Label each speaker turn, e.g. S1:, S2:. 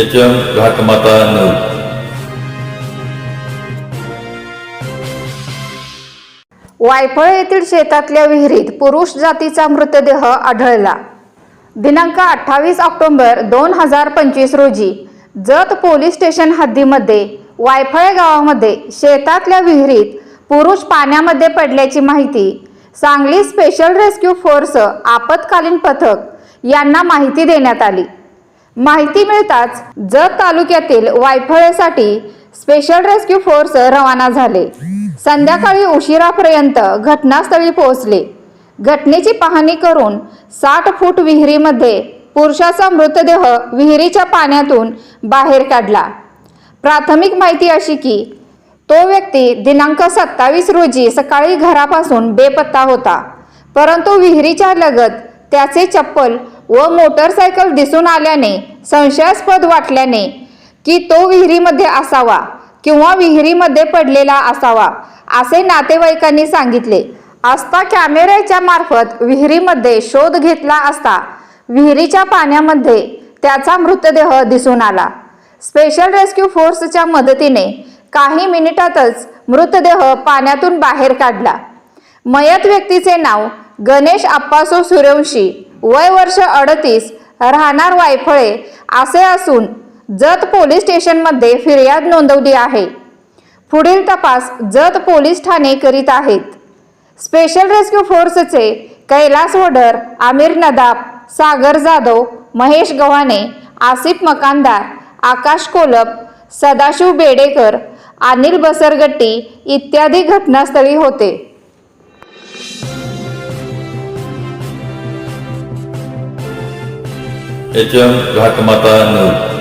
S1: H M घाटमाता news
S2: वायफळ येथील शेतातल्या विहिरीत पुरुष जातीचा मृतदेह आढळला. दिनांक अठ्ठावीस ऑक्टोबर दोन हजार पंचवीस रोजी जत पोलीस स्टेशन हद्दीमध्ये वायफळे गावामध्ये शेतातल्या विहिरीत पुरुष पाण्यामध्ये पडल्याची माहिती सांगली स्पेशल रेस्क्यू फोर्स आपत्कालीन पथक यांना माहिती देण्यात आली. माहिती मिळताच जत तालुक्यातील वायफळेसाठी स्पेशल रेस्क्यू फोर्स रवाना झाले. संध्याकाळी उशिरापर्यंत घटनास्थळी पोहोचले. घटनेची पाहणी करून साठ फूट विहिरीमध्ये पुरुषाचा मृतदेह विहिरीच्या पाण्यातून बाहेर काढला. प्राथमिक माहिती अशी की तो व्यक्ती दिनांक सत्तावीस रोजी सकाळी घरापासून बेपत्ता होता. परंतु विहिरीच्या लगत त्याचे चप्पल व मोटरसायकल दिसून आल्याने संशयास्पद वाटल्याने की तो विहिरीमध्ये असावा किंवा विहिरीमध्ये पडलेला असावा असे नातेवाईकांनी सांगितले. असता कॅमेऱ्याच्या मार्फत विहिरीमध्ये शोध घेतला असता विहिरीच्या पाण्यामध्ये त्याचा मृतदेह दिसून आला. स्पेशल रेस्क्यू फोर्सच्या मदतीने काही मिनिटातच मृतदेह पाण्यातून बाहेर काढला. मयत व्यक्तीचे नाव गणेश आप्पासो सूर्यवंशी. वय वर्ष अडतीस. राहणार वायफळे. असे असून जत पोलीस स्टेशनमध्ये फिर्याद नोंदवली आहे. पुढील तपास जत पोलीस ठाणे करीत आहेत. स्पेशल रेस्क्यू फोर्सचे कैलास वडर आमिर नदाब सागर जाधव महेश गव्हाणे आसिफ मकानदार आकाश कोलप सदाशिव बेडेकर अनिल बसरगट्टी इत्यादी घटनास्थळी होते.
S1: H M घाटमाता news